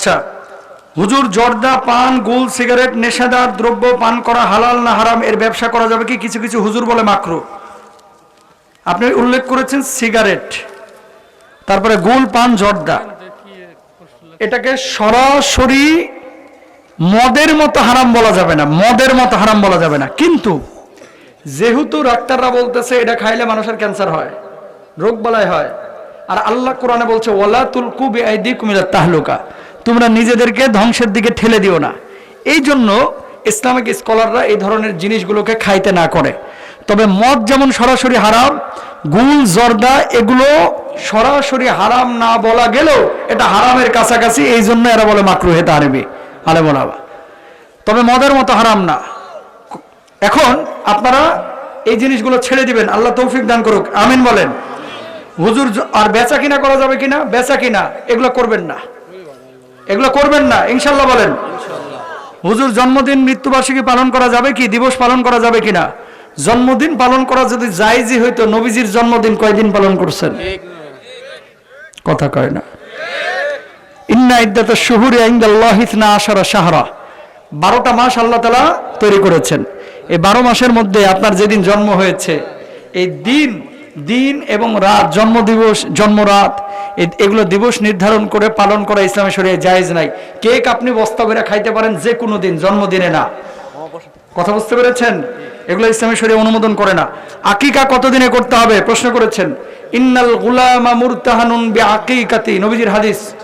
আচ্ছা হুজুর জর্দা পান, গুল, সিগারেট, নেশাদার দ্রব্য পান করা হালাল না হারাম, এর ব্যবসা করা যাবে কি? কিছু কিছু হুজুর বলে মাকরু। আপনি উল্লেখ করেছেন সিগারেট, তারপরে গুল, পান, জর্দা। এটাকে সরাসরি মদের মতো হারাম বলা যাবে না, মদের মতো হারাম বলা যাবে না। কিন্তু যেহেতু ডাক্তাররা বলতেছে, এটা খাইলে মানুষের ক্যান্সার হয়, রোগ বালাই হয়, আর আল্লাহ কোরআনে বলছে, ওয়ালা তুলকু বেআইদি কুমিল্লা তাহলুকা। তোমরা নিজেদেরকে ধ্বংসের দিকে ঠেলে দিও না। এই জন্য ইসলামিক স্কলাররা এই ধরনের জিনিসগুলোকে খাইতে না করে। তবে মদ যেমন সরাসরি হারাম, গুল, জর্দা এগুলো সরাসরি হারাম না বলা গেলেও এটা হারামের কাছাকাছি, এই জন্য এরা বলে মাকরু হেতা আরবি আলে বলাবা তবে মদের মতো হারাম না। এখন আপনারা এই জিনিসগুলো ছেড়ে দিবেন। আল্লাহ তৌফিক দান করুক। আমিন বলেন। হুজুর, আর বেচা কিনা করা যাবে কিনা? বেচা কিনা। এগুলো করবেন না। এগুলো করবেন না ইনশাল্লাহ বলেন। হুজুর জন্মদিন মৃত্যুবার্ষিকী পালন করা যাবে কি দিবস পালন করা যাবে কিনা? জন্মদিন পালন করা যদি জায়জি হইতো নবীজির জন্মদিন কয়দিন পালন করছেন? কথা কয় না। ইন্না ইদ্দাত শুহুরি ইনদাল্লাহ ইসনা আশারা শাহরা। বারোটা মাস আল্লাহ তালা তৈরি করেছেন। এই বারো মাসের মধ্যে আপনার যেদিন জন্ম হয়েছে এই দিন দিন এবং রাত জন্ম দিবস জন্ম রাত এ- এগুলো দিবস নির্ধারণ করে পালন করা ইসলামের শরীরে জায়েজ নাই। কেক আপনি বস্তা খাইতে পারেন যে কোনো দিন, জন্মদিনে না। কথা বুঝতে পেরেছেন? এগুলো ইসলামের শরীরে অনুমোদন করে না। আকিকা কতদিনে করতে হবে? প্রশ্ন করেছেন। ইন্নাল গুলামা মুরতাহানুন বি আকিকাতি নবীজির হাদিস।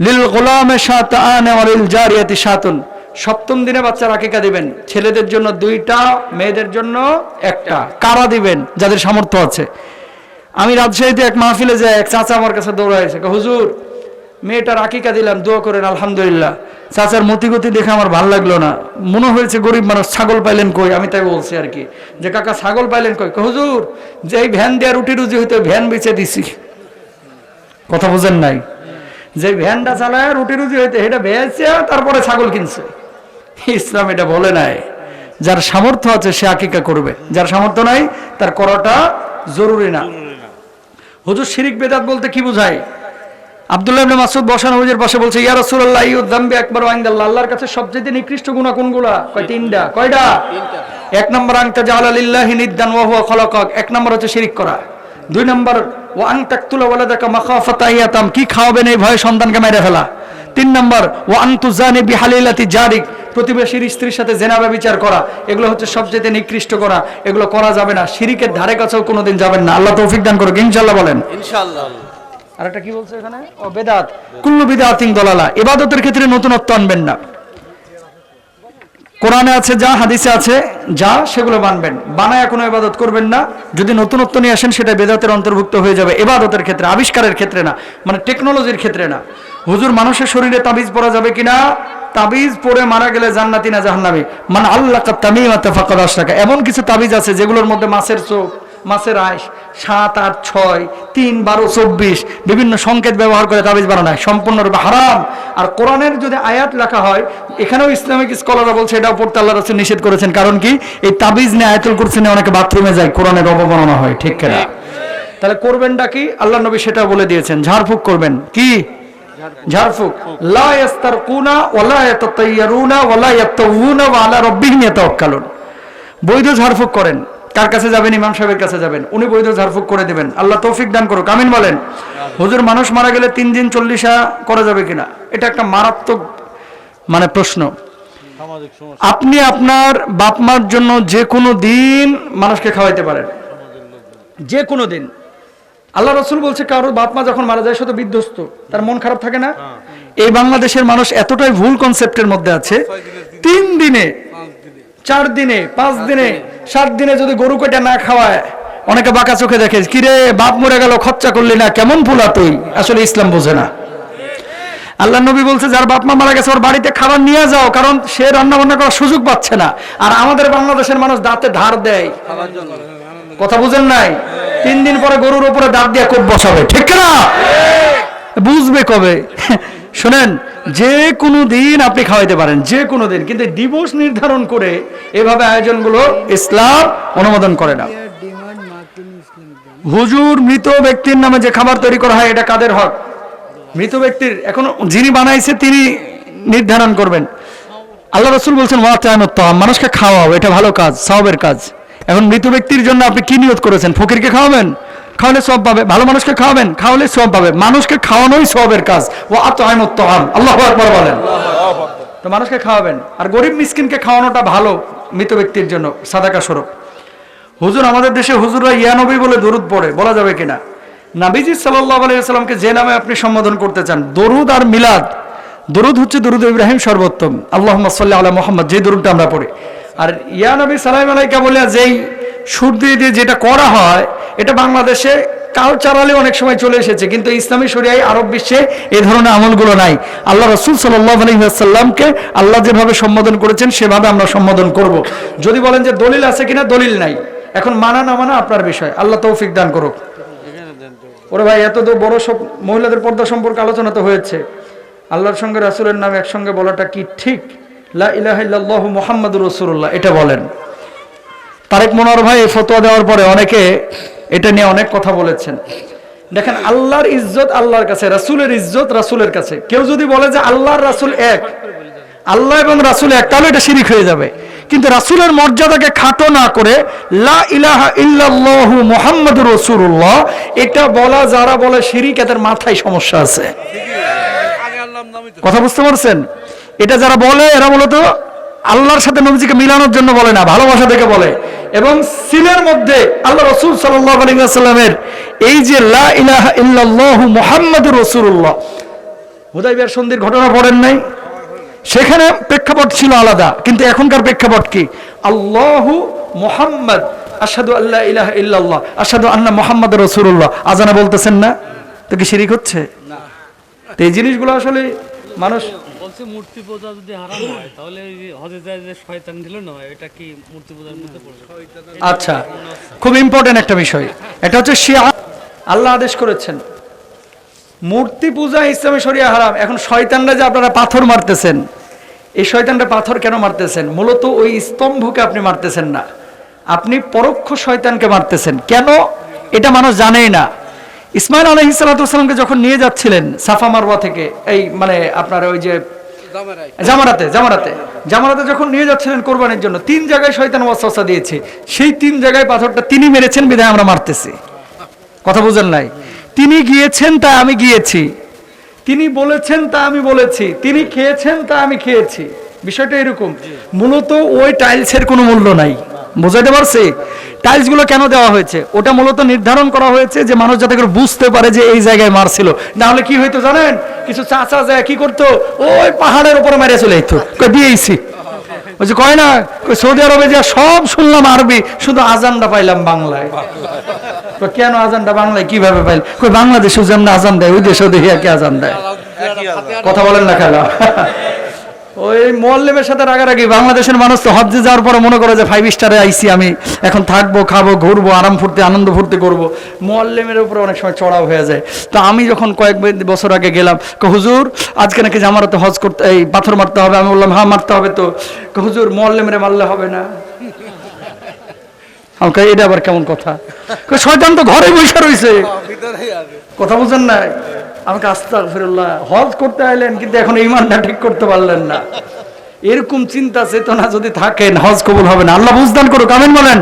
লিল গোলামে শাতান ওয়ালিল জারিয়াতি শাতুন। সপ্তম দিনে বাচ্চার আকিকা দিবেন। ছেলেদের জন্য দুইটা, মেয়েদের জন্য একটা। কারা দিবেন? যাদের সামর্থ্য আছে। আমি রাজশাহীতে এক মাহফিলে যাই এক চাচা আমার কাছে দৌড়াইছে হুজুর, মেয়েটার আকিকা দিলাম, দোয়া করেন, আলহামদুলিল্লাহ। চাচার মতিগতি দেখে আমার ভালো লাগল না। মনে হয়েছে গরিব মানুষ, ছাগল পাইলেন কই? আমি তাই বলছি আর কি। যে কাকা, ছাগল পাইলেন কই? হুজুর, যে এই ভ্যান দেওয়া রুটি রুজি হইতে ভ্যান বেচে দিছি। কথা বোঝেন নাই? যে ভ্যানটা চালায় রুটি রুজি হইতে এটা বেচে তারপরে ছাগল কিনছে। ইসলাম এটা বলে নাই। যার সামর্থ্য আছে সে আকিকা করবে। যার সামর্থ্য নাই, তার করাটা জরুরি না। হুজুর শিরিক বেদাত বলতে কি বোঝায়? আব্দুল্লাহ ইবনে বসান হুজুর পাশে বলছে ইয়া রাসূলুল্লাহ ইউ যামবি আকবার আল্লাহর কাছে সবচেয়ে নিকৃষ্ট গুনাহ কোনগুলা? কয় তিনটা। কয়টা? এক নম্বর আংতা জাআলা লিল্লাহি নিদ্দান ওয়া হুয়া খলাকাক এক নম্বর হচ্ছে শিরিক করা। দুই নম্বর ওয়া আন তাকতুলা ওয়ালাদাকা মাখাফাতা ইয়াতাম কি খাওয়াবেন এই ভয়ে সন্তানকে মেরে ফেলা তিন নম্বর ওয়া আন তুজানি বিহালিলাতি জারিক প্রতিবেশীর স্ত্রীর সাথে জেনা বিচার করা এগুলো হচ্ছে সবচেয়ে নিকৃষ্ট করা এগুলো করা যাবে না। শিরিকের ধারে কাছেও কোনোদিন যাবেন না। আল্লাহ তৌফিক দান করুক ইনশাআল্লাহ বলেন। ইনশাআল্লাহ। আর একটা কি বলছে এখানে? ও বেদাত। কুল্লু বিদাতিং দলালা। ইবাদতের ক্ষেত্রে নতুনত্ব আনবেন না। কোরআনে আছে যা হাদিসে আছে যা সেগুলো মানবেন। বানায় কোনো ইবাদত করবেন না। যদি নতুনত্ব নিয়ে আসেন সেটা বেদাতের অন্তর্ভুক্ত হয়ে যাবে। ইবাদতের ক্ষেত্রে আবিষ্কারের ক্ষেত্রে না। মানে টেকনোলজির ক্ষেত্রে না। হুজুর মানুষের শরীরে তাবিজ পরা যাবে কিনা? তাবিজ পরে মারা গেলে জান্নাতি না জাহান্নামি? মানে আল্লাহ তামিমাতে ফাকাদ আশরাকা। এমন কিছু তাবিজ আছে যেগুলোর মধ্যে মাছের চোখ, মাছের আয়স সাত, আট, ছয়, তিন, বারো, চব্বিশ বিভিন্ন সংকেত ব্যবহার করে তাবিজ বানানো হয়। সম্পূর্ণরূপে হারাম। আর কোরআনের যদি আয়াত লেখা হয়, এখানেও ইসলামিক স্কলাররা বলছে এটাও পড়তে আল্লাহ রসুল নিষেধ করেছেন। কারণ কি? এই তাবিজ নিয়ে আয়াতুল কুরসি নিয়ে অনেকে বাথরুমে যায়, কোরআনের অবমাননা হয়। ঠিক কিনা? তাহলে করবেনটা কি? আল্লাহ নবী সেটা বলে দিয়েছেন। ঝাড়ফুঁক করবেন। কি? ঝাড়ফুঁক। লা ইয়াস্তারকুনা ওয়ালা ইয়াতাতাইয়ারুনা ওয়ালা ইয়াতাউনা ওয়া আলা রাব্বিহিম ইয়াতাওয়াক্কালুন। বৈধ ঝাড়ফুঁক করেন। কার কাছে যাবেন? ইমাম সাহেবের কাছে যাবেন। উনি বৈধ ঝাড়ফুঁক করে দেবেন। আল্লাহ তৌফিক দান করুক। আমিন বলেন। হুজুর মানুষ মারা গেলে তিন দিন চল্লিশা করা যাবে কিনা? এটা একটা মারাত্মক মানে প্রশ্ন। আপনি আপনার বাপ মার জন্য যে কোনো দিন মানুষকে খাওয়াইতে পারেন। যে কোনো দিন। আল্লাহ রসুল বলছে কারোর বাপ মা যখন মারা যায় সে তো বিধ্বস্ত। তার মন খারাপ থাকে না? এই বাংলাদেশের মানুষ এতটাই ভুল কনসেপ্টের মধ্যে আছে। তিন দিনে চার দিনে পাঁচ দিনে সাত দিনে যদি গরু কেটে না খাওয়ায় অনেকে বাঁকা চোখে দেখে কিরে বাপ মরে গেল খরচা করলি না কেমন ফুলা তুই? আসলে ইসলাম বোঝে না। আল্লাহ নবী বলছে যার বাপ মা মারা গেছে ওর বাড়িতে খাবার নিয়ে যাও কারণ সে রান্না বান্না করার সুযোগ পাচ্ছে না। আর আমাদের বাংলাদেশের মানুষ দাঁতে ধার দেয়। কথা বুঝেন নাই? তিন দিন পরে গরুর উপরে দাঁত দিয়ে কোপ বসাবে, ঠিক না বুঝবে কবে? শোনেন, যে কোনো দিন আপনি খাওয়াইতে পারেন, যে কোনো দিন। কিন্তু দিবস নির্ধারণ করে এভাবে আয়োজনগুলো ইসলাম অনুমোদন করে না। হুজুর মৃত ব্যক্তির নামে যে খাবার তৈরি করা হয়, এটা কাদের হক? মৃত ব্যক্তির, এখন যিনি বানাইছে তিনি নির্ধারণ করবেন। আল্লাহ রসুল বলছেন ওয়াতায়ামত মানুষকে খাওয়াও, এটা ভালো কাজ সবের কাজ। এখন মৃত ব্যক্তির জন্য আপনি কি নিয়ত করেছেন? ফকিরকে খাওয়াবেন? খাওয়ালে সব পাবে। ভালো মানুষকে খাওয়াবেন? খাওয়ালে সব পাবে। মানুষকে খাওয়ানোই সবের কাজ। ও আত্মায়মত আল্লাহ আকবর বলেন। তো মানুষকে খাওয়াবেন। আর গরিব মিসকিনকে খাওয়ানোটা ভালো মৃত ব্যক্তির জন্য, সাদাকা স্বরূপ। হুজুর, আমাদের দেশে হুজুররা ইয়ানবী বলে দরুদ পড়ে। বলা যাবে কিনা? নাবিজি সাল্লাহ আলাইসাল্লামকে যে নামে আপনি সম্বোধন করতে চান, দরুদ আর মিলাদ। দরুদ হচ্ছে দরুদ ইব্রাহিম সর্বোত্তম। আল্লাহ সাল্লাহ আলা মোহাম্মদ, যে দরুদটা আমরা পড়ি। আর ইয়া নবী সালাম আলাইকা বলে যেই সুর দিয়ে দিয়ে যেটা করা হয়, এটা বাংলাদেশে কালচারালি অনেক সময় চলে এসেছে, কিন্তু ইসলামী শরিয়ায়, আরব বিশ্বে এই ধরনের আমলগুলো নাই। আল্লাহ রসুল সাল্লাহ আলহিহাসাল্লামকে আল্লাহ যেভাবে সম্বোধন করেছেন, সেভাবে আমরা সম্বোধন করব। যদি বলেন যে দলিল আছে কিনা, দলিল নাই। এখন মানা না মানা আপনার বিষয়। আল্লাহ তৌফিক দান করুক। ওরে ভাই, এত বড় সব মহিলাদের পর্দা সম্পর্কে আলোচনা তো হয়েছে। আল্লাহর সঙ্গে রাসুলের নাম একসঙ্গে বলাটা কি ঠিক? লা ইলাহা ইল্লাল্লাহু মুহাম্মাদুর এটা বলেন। তারেক মনোয়ার ভাই এই ফতোয়া দেওয়ার পরে অনেকে এটা নিয়ে অনেক কথা বলেছেন। দেখেন আল্লাহর ইজ্জত আল্লাহর কাছে রাসূলের ইজ্জত রাসূলের কাছে। কেউ যদি বলে যে আল্লাহর রাসূল এক আল্লাহ এবং রাসূল এক তাহলে এটা শিরিক হয়ে যাবে। কিন্তু রাসূলের মর্যাদাকে খাটো না করে লা ইলাহা ইল্লাল্লাহু মুহাম্মাদুর রাসূলুল্লাহ এটা বলা যারা বলে শিরিক এদের মাথায় সমস্যা আছে। কথা বুঝতে পারছেন? এটা যারা বলে এরা মূলত আল্লাহর সাথে নবীজিকে মিলানোর জন্য বলে না ভালোবাসা থেকে বলে। এবং সিলের মধ্যে আল্লাহ রসুল সাল্লাহ আলিয়াল্লামের এই যে লা ইলাহা ইল্লাল্লাহু মুহাম্মাদুর রাসূলুল্লাহ হুদাইবিয়ার সন্ধির ঘটনা পড়েন নাই? সেখানে প্রেক্ষাপট ছিল আলাদা কিন্তু এখনকার প্রেক্ষাপট কি? আল্লাহু মুহাম্মদ আসাদু আল্লাহ ইলাহা ইল্লাল্লাহ আসাদু আল্লাহ মুহাম্মদ রাসূলুল্লাহ। আজানা বলতেছেন না? তো কি শিরিক হচ্ছে? তো এই জিনিসগুলো আসলে মানুষ বলছে মূর্তি পূজা যদি হারাম হয়, তাহলে হজে যায় যে শয়তান দিল না, এটা কি মূর্তি পূজার মধ্যে আচ্ছা খুব ইম্পর্টেন্ট একটা বিষয়। এটা হচ্ছে শিয়া, আল্লাহ আদেশ করেছেন। মূর্তি পূজা ইসলামে শরিয়া হারাম। এখন শয়তানরা যে আপনারা পাথর মারতেছেন, এই শয়তানরা পাথর কেন মারতেছেন? মূলত ওই স্তম্ভকে আপনি মারতেছেন না। আপনি পরোক্ষ শয়তানকে মারতেছেন। কেন? এটা মানুষ জানেই না। ইসমাইল আলহ ইসালাতামকে যখন নিয়ে যাচ্ছিলেন সাফা মারওয়া থেকে, এই মানে আপনার ওই যে জামারাতে জামারাতে। জামারাতে যখন নিয়ে যাচ্ছিলেন জন্য, তিন জায়গায় শয়তান ওয়াসওয়াসা দিয়েছে। সেই তিন জায়গায় পাথরটা তিনি মেরেছেন, বিধায় আমরা মারতেছি। কথা বুঝেন নাই? তিনি গিয়েছেন তা আমি গিয়েছি। তিনি বলেছেন তা আমি বলেছি। তিনি খেয়েছেন তা আমি খেয়েছি। বিষয়টা এরকম। মূলত ওই টাইলসের কোনো মূল্য নাই। বোঝাতে পারছি? টাইলসগুলো কেন দেওয়া হয়েছে? ওটা মূলত নির্ধারণ করা হয়েছে যে মানুষ যাতে করে বুঝতে পারে যে এই জায়গায় মারছিল না হলে কি হইতো জানেন? কিছু চাচা যায় কি করতো? ওই পাহাড়ের উপরে মেরে চলে যেত। দিয়েছি যে কয় না সৌদি আরবে যা সব শুনলাম আরবি শুধু আজানটা পাইলাম বাংলায়। তো কেন আজানটা বাংলায়? কীভাবে পাইল? কই বাংলাদেশে যেমন আজান দেয় ওই দেশেও দেখি একে আজান দেয়। কথা বলেন না খেলা। ওই মোয়াল্লেমের সাথে রাগারাগি বাংলাদেশের মানুষ তো হজ্জে যাওয়ার পরে মনে করে যে ফাইভ স্টারে আইসি আমি। এখন থাকব খাব ঘুরবো আরাম ফুর্তি আনন্দ ফুর্তি করব। মোয়াল্লেমের উপরে অনেক সময় চড়াও হয়ে যায়। তো আমি যখন কয়েক বছর আগে গেলাম হুজুর আজকে নাকি জামারাতে হজ করতে এই পাথর মারতে হবে আমি বললাম হ্যাঁ মারতে হবে তো। হুজুর মোয়াল্লেমের মারলে হবে না। আমাকে এটা আবার কেমন কথা? শয়তান তো ঘরে বসে রয়েছে কথা বুঝেন না আমাকে আস্তে ফিরুল্লাহ হজ করতে আইলেন, কিন্তু এখন ইমানটা ঠিক করতে পারলেন না। এরকম চিন্তা চেতনা যদি থাকেন, হজ কবুল হবে না। আল্লাহ বুঝদান করুক, আমিন বলেন।